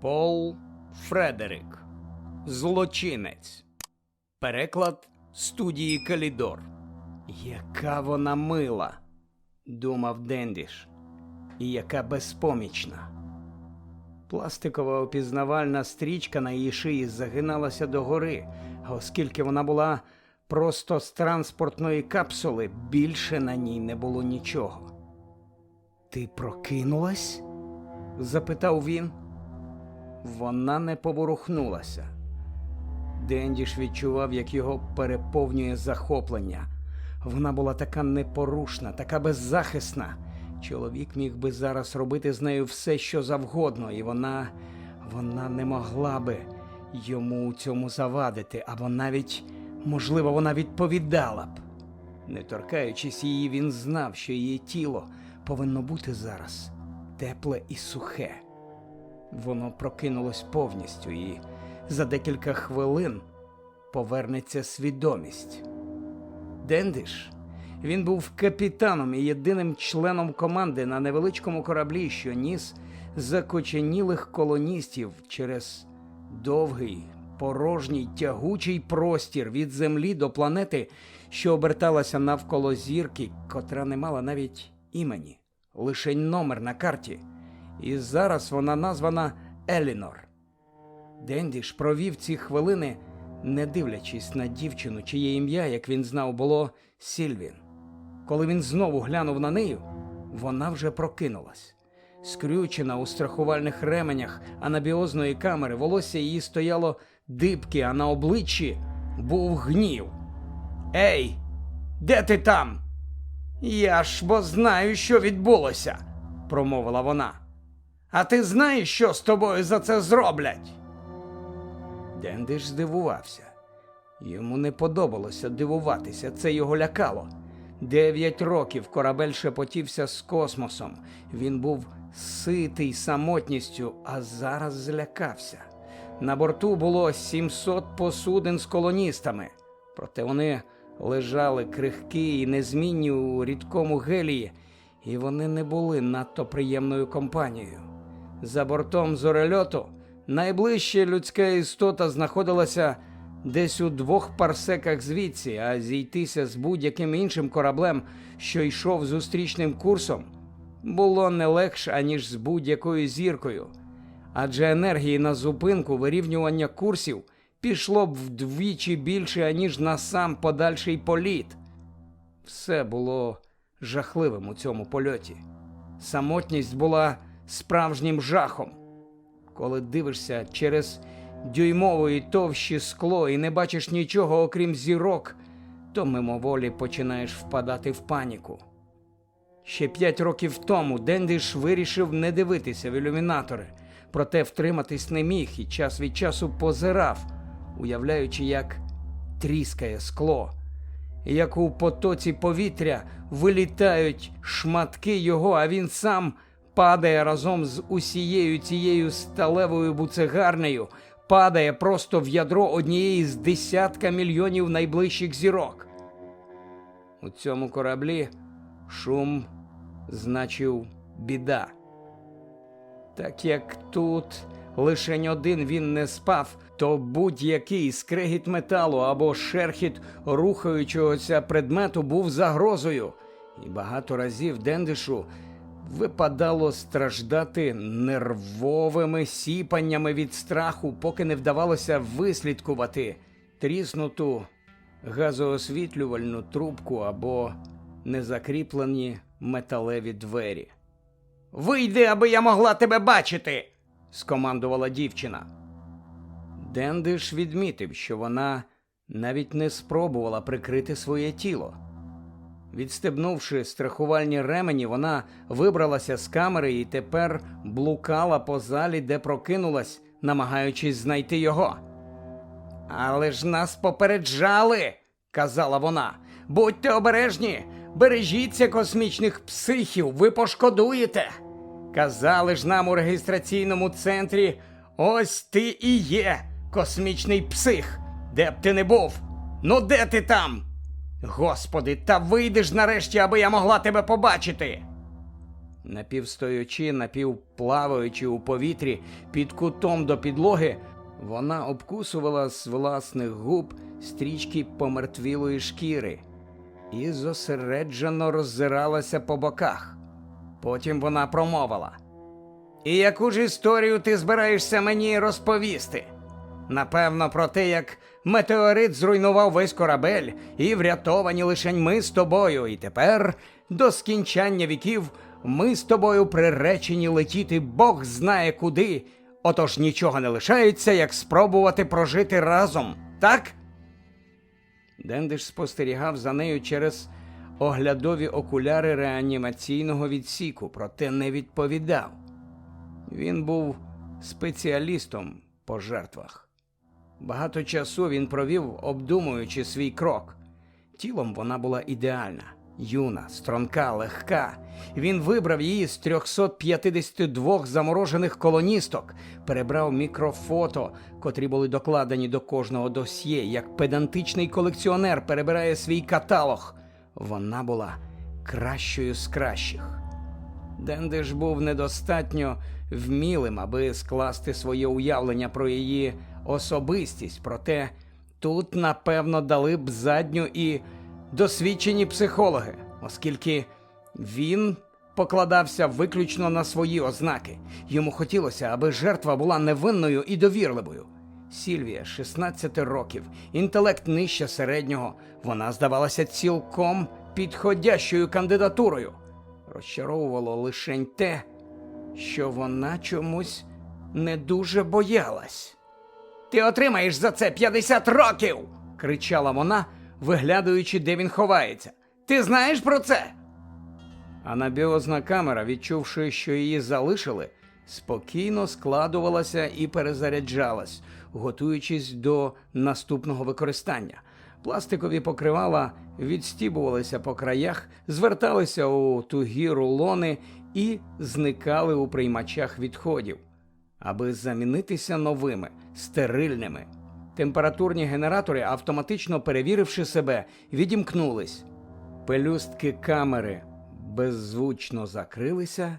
Пол Фредерик. Злочинець. Переклад студії Калідор. Яка вона мила, думав Дендіш, і яка безпомічна. Пластикова опізнавальна стрічка на її шиї загиналася догори, а оскільки вона була просто з транспортної капсули, більше на ній не було нічого. Ти прокинулась? запитав він. Вона не поворухнулася. Дендіш відчував, як його переповнює захоплення. Вона була така непорушна, така беззахисна. Чоловік міг би зараз робити з нею все, що завгодно, і вона, вона не могла би йому у цьому завадити, або навіть, можливо, вона відповідала б. Не торкаючись її, він знав, що її тіло повинно бути зараз тепле і сухе. Воно прокинулось повністю, і за декілька хвилин повернеться свідомість. Дендиш. Він був капітаном і єдиним членом команди на невеличкому кораблі, що ніс закоченілих колоністів через довгий, порожній, тягучий простір від землі до планети, що оберталася навколо зірки, котра не мала навіть імені, лише номер на карті. І зараз вона названа Елінор. Дендіш провів ці хвилини, не дивлячись на дівчину, чиє ім'я, як він знав, було Сільвін. Коли він знову глянув на неї, вона вже прокинулась. Скрючена у страхувальних ременях анабіозної камери, волосся її стояло дибки, а на обличчі був гнів. Ей, де ти там? Я ж бо знаю, що відбулося, промовила вона. А ти знаєш, що з тобою за це зроблять? Дендиш здивувався. Йому не подобалося дивуватися, це його лякало. Дев'ять років корабель шепотівся з космосом. Він був ситий самотністю, а зараз злякався. На борту було 700 посудин з колоністами, проте вони лежали крихкі і незмінні у рідкому гелії, і вони не були надто приємною компанією. За бортом зорельоту найближча людська істота знаходилася десь у двох парсеках звідси, а зійтися з будь-яким іншим кораблем, що йшов зустрічним курсом, було не легше, аніж з будь-якою зіркою. Адже енергії на зупинку вирівнювання курсів пішло б вдвічі більше, аніж на сам подальший політ. Все було жахливим у цьому польоті. Самотність була справжнім жахом. Коли дивишся через дюймової товщі скло і не бачиш нічого, окрім зірок, то мимоволі починаєш впадати в паніку. Ще п'ять років тому Дендиш вирішив не дивитися в ілюмінатори, проте втриматись не міг і час від часу позирав, уявляючи, як тріскає скло, як у потоці повітря вилітають шматки його, а він сам падає разом з усією цією сталевою буцегарнею, падає просто в ядро однієї з десятка мільйонів найближчих зірок. У цьому кораблі шум значив біда. Так як тут лишень один він не спав, то будь-який скрегіт металу або шерхіт рухаючогося предмету був загрозою, і багато разів Дендишу випадало страждати нервовими сіпаннями від страху, поки не вдавалося вислідкувати тріснуту газоосвітлювальну трубку або незакріплені металеві двері. Вийди, аби я могла тебе бачити, скомандувала дівчина. Дендиш відмітив, що вона навіть не спробувала прикрити своє тіло. Відстебнувши страхувальні ремені, вона вибралася з камери і тепер блукала по залі, де прокинулась, намагаючись знайти його. Але ж нас попереджали, казала вона. Будьте обережні, бережіться космічних психів, ви пошкодуєте. Казали ж нам у реєстраційному центрі: ось ти і є космічний псих, де б ти не був. Ну де ти там? Господи, та вийдеш нарешті, аби я могла тебе побачити. Напівстоючи, напівплаваючи у повітрі під кутом до підлоги, вона обкусувала з власних губ стрічки помертвілої шкіри і зосереджено роззиралася по боках. Потім вона промовила. І яку ж історію ти збираєшся мені розповісти? Напевно, про те, як метеорит зруйнував весь корабель, і врятовані лишень ми з тобою, і тепер, до скінчання віків, ми з тобою приречені летіти Бог знає куди, отож нічого не лишається, як спробувати прожити разом, так? Дендиш спостерігав за нею через оглядові окуляри реанімаційного відсіку, проте не відповідав. Він був спеціалістом по жертвах. Багато часу він провів, обдумуючи свій крок. Тілом вона була ідеальна, юна, струнка, легка. Він вибрав її з 352 заморожених колоністок, перебрав мікрофото, котрі були докладені до кожного досьє, як педантичний колекціонер перебирає свій каталог. Вона була кращою з кращих. Дендиш був недостатньо вмілим, аби скласти своє уявлення про її особистість, проте тут, напевно, дали б задню і досвідчені психологи, оскільки він покладався виключно на свої ознаки. Йому хотілося, аби жертва була невинною і довірливою. Сільвія, 16 років, інтелект нижче середнього. Вона здавалася цілком підходящою кандидатурою. Розчаровувало лише те, що вона чомусь не дуже боялась. Ти отримаєш за це 50 років. кричала вона, виглядаючи, де він ховається. Ти знаєш про це? Анабіозна камера, відчувши, що її залишили, спокійно складувалася і перезаряджалась, готуючись до наступного використання. Пластикові покривала відстібувалися по краях, зверталися у тугі рулони і зникали у приймачах відходів, аби замінитися новими, стерильними. Температурні генератори, автоматично перевіривши себе, відімкнулись. Пелюстки камери беззвучно закрилися,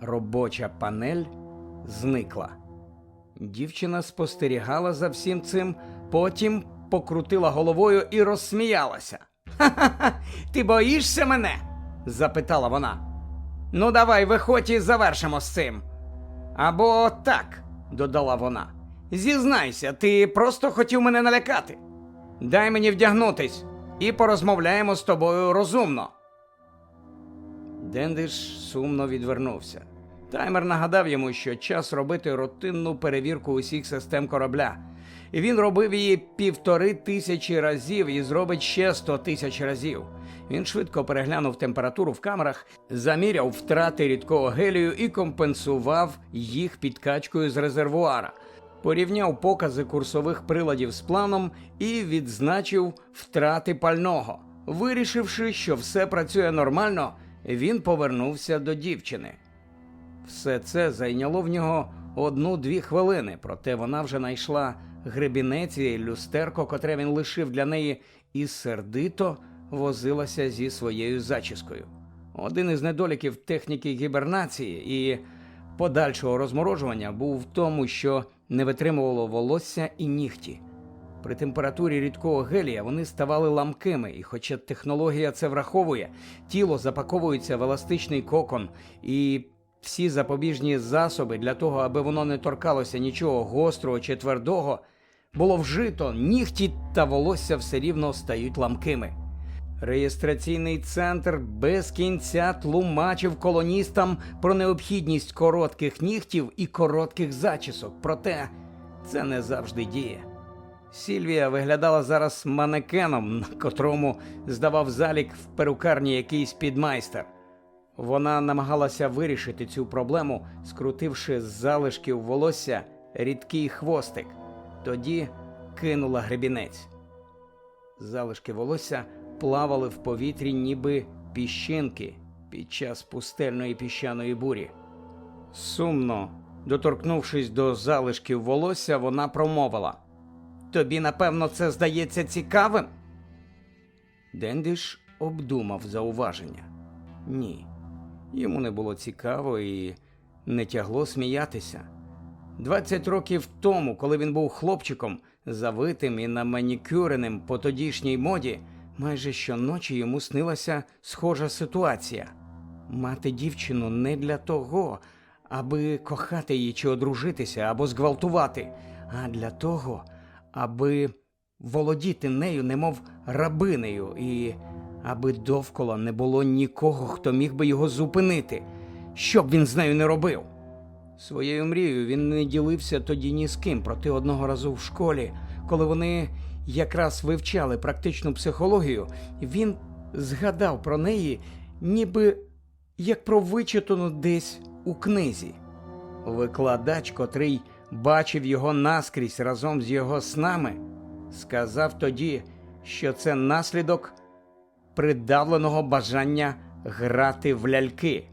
робоча панель зникла. Дівчина спостерігала за всім цим, потім покрутила головою і розсміялася. Ха-ха-ха, ти боїшся мене? запитала вона. Ну, давай, виходь і завершимо з цим. Або так, додала вона. Зізнайся, ти просто хотів мене налякати. Дай мені вдягнутись і порозмовляємо з тобою розумно. Дендиш сумно відвернувся. Таймер нагадав йому, що час робити рутинну перевірку усіх систем корабля. І він робив її півтори тисячі разів і зробить ще сто тисяч разів. Він швидко переглянув температуру в камерах, заміряв втрати рідкого гелію і компенсував їх підкачкою з резервуара. Порівняв покази курсових приладів з планом і відзначив втрати пального. Вирішивши, що все працює нормально, він повернувся до дівчини. Все це зайняло в нього одну-дві хвилини, проте вона вже знайшла гребінець і люстерко, котре він лишив для неї, і сердито возилася зі своєю зачіскою. Один із недоліків техніки гібернації і подальшого розморожування був в тому, що не витримувало волосся і нігті. При температурі рідкого гелія вони ставали ламкими, і хоча технологія це враховує, тіло запаковується в еластичний кокон і всі запобіжні засоби для того, аби воно не торкалося нічого гострого чи твердого, було вжито, нігті та волосся все рівно стають ламкими. Реєстраційний центр без кінця тлумачив колоністам про необхідність коротких нігтів і коротких зачісок, проте це не завжди діє. Сільвія виглядала зараз манекеном, на котрому здавав залік в перукарні якийсь підмайстер. Вона намагалася вирішити цю проблему, скрутивши з залишків волосся рідкий хвостик, тоді кинула гребінець. Залишки волосся плавали в повітрі, ніби піщинки під час пустельної піщаної бурі. Сумно, доторкнувшись до залишків волосся, вона промовила: Тобі, напевно, це здається цікавим? Дендиш обдумав зауваження. Ні. Йому не було цікаво і не тягло сміятися. 20 років тому, коли він був хлопчиком, завитим і наманікюреним по тодішній моді, майже щоночі йому снилася схожа ситуація. Мати дівчину не для того, аби кохати її чи одружитися або зґвалтувати, а для того, аби володіти нею, немов рабинею, і аби довкола не було нікого, хто міг би його зупинити, що б він з нею не робив. Своєю мрією він не ділився тоді ні з ким, проте одного разу в школі, коли вони якраз вивчали практичну психологію, він згадав про неї, ніби як про вичитану десь у книзі. Викладач, котрий бачив його наскрізь разом з його снами, сказав тоді, що це наслідок придавленого бажання грати в ляльки.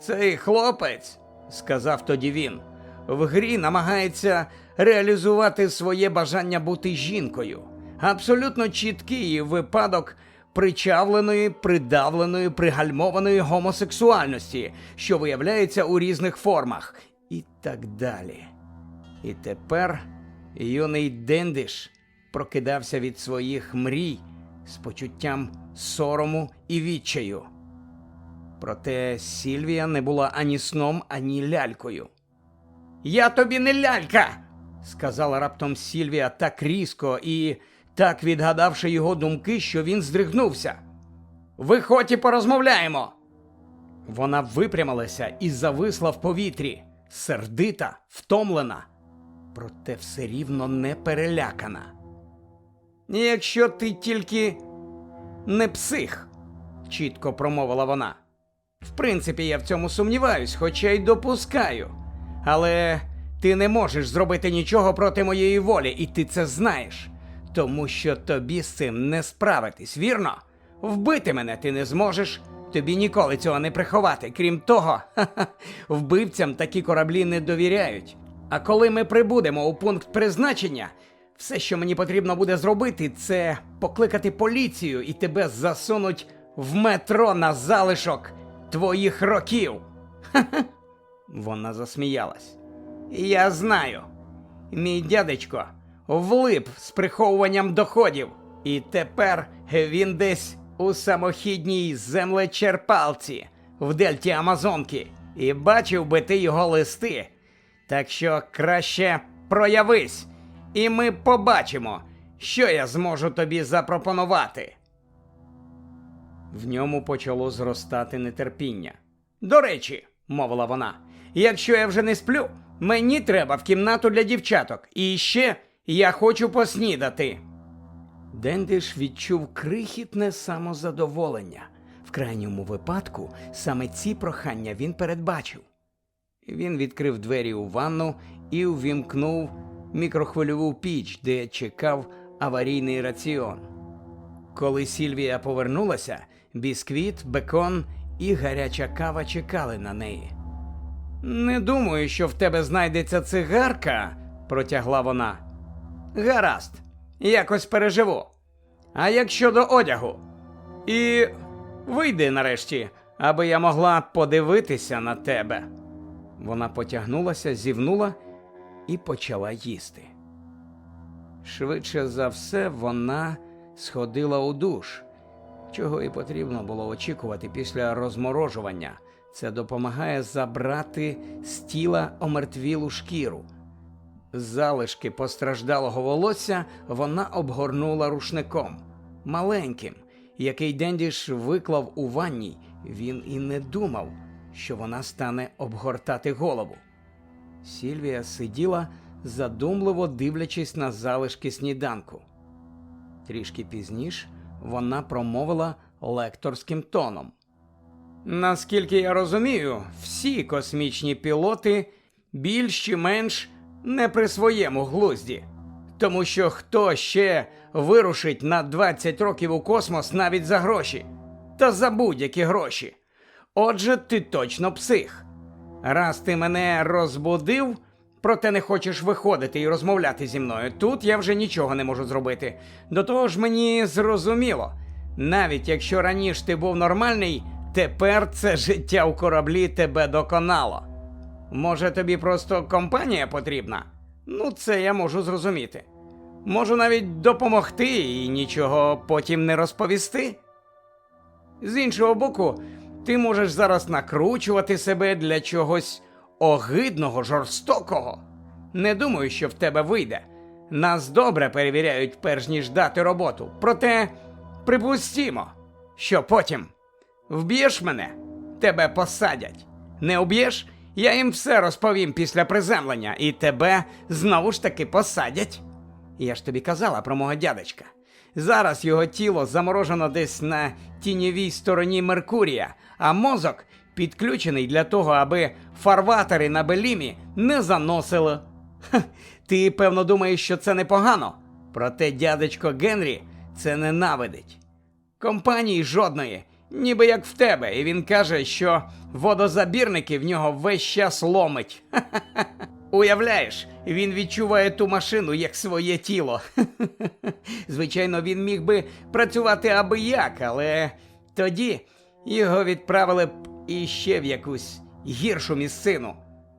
Цей хлопець, сказав тоді він, в грі намагається реалізувати своє бажання бути жінкою. Абсолютно чіткий випадок причавленої, придавленої, пригальмованої гомосексуальності, що виявляється у різних формах, і так далі. І тепер юний Дендиш прокидався від своїх мрій з почуттям сорому і відчаю. Проте Сільвія не була ані сном, ані лялькою. Я тобі не лялька, сказала раптом Сільвія так різко і так відгадавши його думки, що він здригнувся. Виходь і порозмовляємо. Вона випрямилася і зависла в повітрі, сердита, втомлена, проте все рівно не перелякана. Якщо ти тільки не псих, чітко промовила вона. В принципі, я в цьому сумніваюсь, хоча й допускаю. Але ти не можеш зробити нічого проти моєї волі, і ти це знаєш. Тому що тобі з цим не справитись, вірно? Вбити мене ти не зможеш, тобі ніколи цього не приховати. Крім того, вбивцям такі кораблі не довіряють. А коли ми прибудемо у пункт призначення, все, що мені потрібно буде зробити, це покликати поліцію і тебе засунуть в метро на залишок твоїх років. Вона засміялась. Я знаю. Мій дядечко влип з приховуванням доходів, і тепер він десь у самохідній землечерпалці в дельті Амазонки, і бачив би ти його листи. Так що краще проявись, і ми побачимо, що я зможу тобі запропонувати. В ньому почало зростати нетерпіння. До речі, мовила вона, якщо я вже не сплю, мені треба в кімнату для дівчаток. І ще я хочу поснідати. Дендиш відчув крихітне самозадоволення. В крайньому випадку саме ці прохання він передбачив. Він відкрив двері у ванну і увімкнув мікрохвильову піч, де чекав аварійний раціон. Коли Сільвія повернулася, бісквіт, бекон і гаряча кава чекали на неї. Не думаю, що в тебе знайдеться цигарка, протягла вона. Гаразд, якось переживу. А як щодо одягу? І вийди нарешті, аби я могла подивитися на тебе. Вона потягнулася, зівнула і почала їсти. Швидше за все, вона сходила у душ, чого і потрібно було очікувати після розморожування. Це допомагає забрати з тіла омертвілу шкіру. Залишки постраждалого волосся вона обгорнула рушником маленьким, який Дендіш виклав у ванній. Він і не думав, що вона стане обгортати голову. Сільвія сиділа, задумливо дивлячись на залишки сніданку. Трішки пізніше вона промовила лекторським тоном. Наскільки я розумію, всі космічні пілоти більш чи менш не при своєму глузді. Тому що хто ще вирушить на 20 років у космос навіть за гроші, та за будь-які гроші. Отже, ти точно псих. Раз ти мене розбудив, проте не хочеш виходити і розмовляти зі мною. Тут я вже нічого не можу зробити. До того ж, мені зрозуміло, навіть якщо раніше ти був нормальний, Тепер це життя у кораблі тебе доконало. Може, тобі просто компанія потрібна? Ну, це я можу зрозуміти. Можу навіть допомогти і нічого потім не розповісти. З іншого боку, ти можеш зараз накручувати себе для чогось огидного, жорстокого. Не думаю, що в тебе вийде. Нас добре перевіряють, перш ніж дати роботу. Проте припустімо, що потім вб'єш мене, тебе посадять. Не вб'єш, я їм все розповім після приземлення, і тебе знову ж таки посадять. Я ж тобі казала про мого дядечка. Зараз його тіло заморожено десь на тіньовій стороні Меркурія, а мозок підключений для того, аби фарватери на Белімі не заносило. Ха, ти, певно, думаєш, що це непогано. Проте дядечко Генрі це ненавидить. Компанії жодної, ніби як в тебе, і він каже, що водозабірники в нього весь час ломить. Уявляєш, він відчуває ту машину як своє тіло. Звичайно, він міг би працювати аби як, але тоді його відправили б іще в якусь гіршу місцину.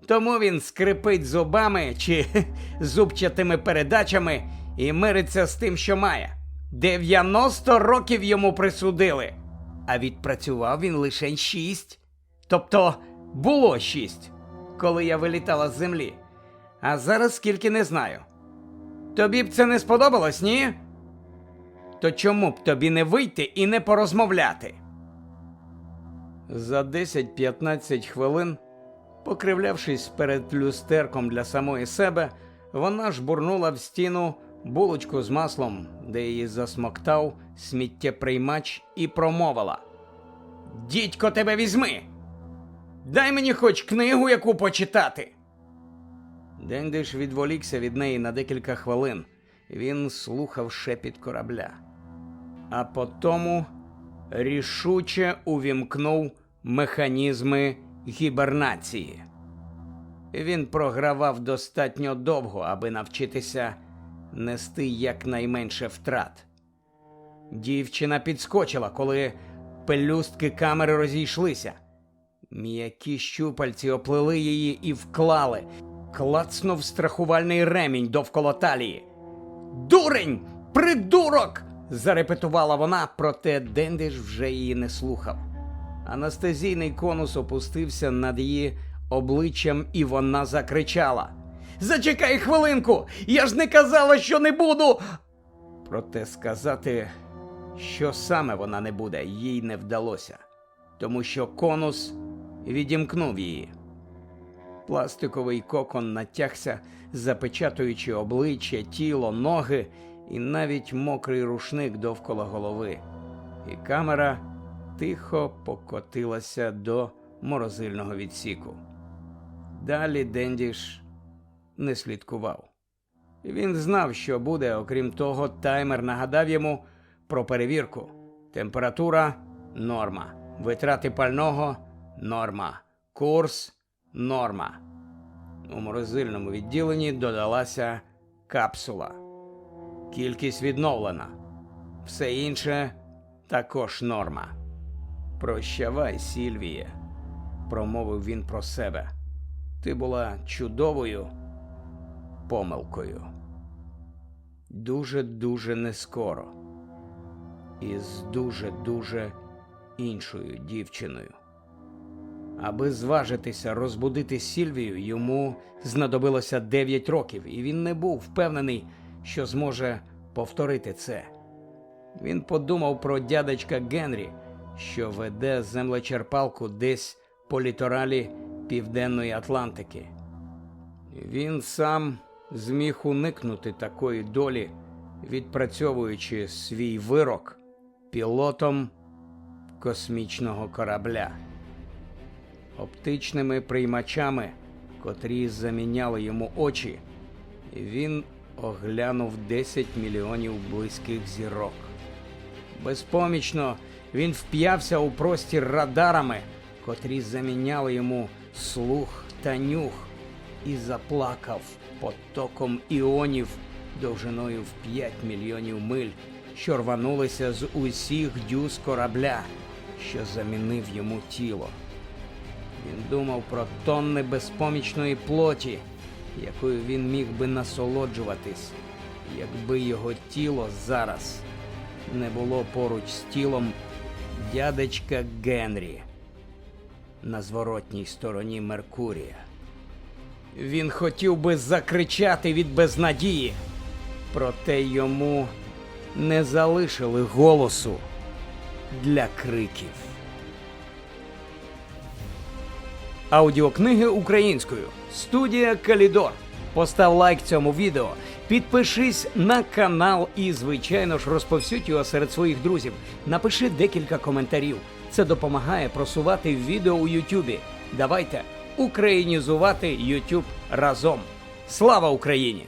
Тому він скрипить зубами чи зубчатими передачами і мириться з тим, що має. 90 років йому присудили, а відпрацював він лише 6. Тобто було 6, коли я вилітала з землі. А зараз скільки не знаю. Тобі б це не сподобалось, ні? То чому б тобі не вийти і не порозмовляти? За 10-15 хвилин, покривлявшись перед люстерком для самої себе, вона жбурнула в стіну булочку з маслом, де її засмоктав сміттєприймач, і промовила: Дідько тебе візьми! Дай мені хоч книгу, яку почитати. Дендиш відволікся від неї на декілька хвилин. Він слухав шепіт корабля. А потому рішуче увімкнув механізми гібернації. Він програвав достатньо довго, аби навчитися нести якнайменше втрат. Дівчина підскочила, коли пелюстки камери розійшлися. М'які щупальці оплели її і вклали. Клацнув страхувальний ремінь довкола талії. Дурень! Придурок! зарепетувала вона, проте Дендиш вже її не слухав. Анестезійний конус опустився над її обличчям, і вона закричала: Зачекай хвилинку! Я ж не казала, що не буду. Проте сказати, що саме вона не буде, їй не вдалося, тому що конус відімкнув її. Пластиковий кокон натягся, запечатуючи обличчя, тіло, ноги і навіть мокрий рушник довкола голови. І камера тихо покотилася до морозильного відсіку. Далі Дендіш не слідкував. Він знав, що буде, окрім того, таймер нагадав йому про перевірку. Температура норма. Витрати пального норма. Курс норма. У морозильному відділенні додалася капсула. Кількість відновлена. Все інше також норма. Прощавай, Сільвіє, промовив він про себе. Ти була чудовою помилкою. Дуже-дуже нескоро. І з дуже-дуже іншою дівчиною. Аби зважитися розбудити Сільвію, йому знадобилося 9 років, і він не був впевнений, що зможе повторити це. Він подумав про дядечка Генрі, що веде землечерпалку десь по літоралі Південної Атлантики. Він сам зміг уникнути такої долі, відпрацьовуючи свій вирок пілотом космічного корабля оптичними приймачами, котрі заміняли йому очі, він оглянув 10 мільйонів близьких зірок. Безпомічно він вп'явся у простір радарами, котрі заміняли йому слух та нюх, і заплакав потоком іонів довжиною в 5 мільйонів миль, що рванулися з усіх дюз корабля, що замінив йому тіло. Він думав про тонни безпомічної плоті, якою він міг би насолоджуватись, якби його тіло зараз не було поруч з тілом дядечка Генрі на зворотній стороні Меркурія. Він хотів би закричати від безнадії, проте йому не залишили голосу для криків. Аудіокниги українською. Студія Калідор. Постав лайк цьому відео, підпишись на канал і, звичайно ж, розповсюдь його серед своїх друзів. Напиши декілька коментарів. Це допомагає просувати відео у Ютубі. Давайте українізувати Ютуб разом. Слава Україні!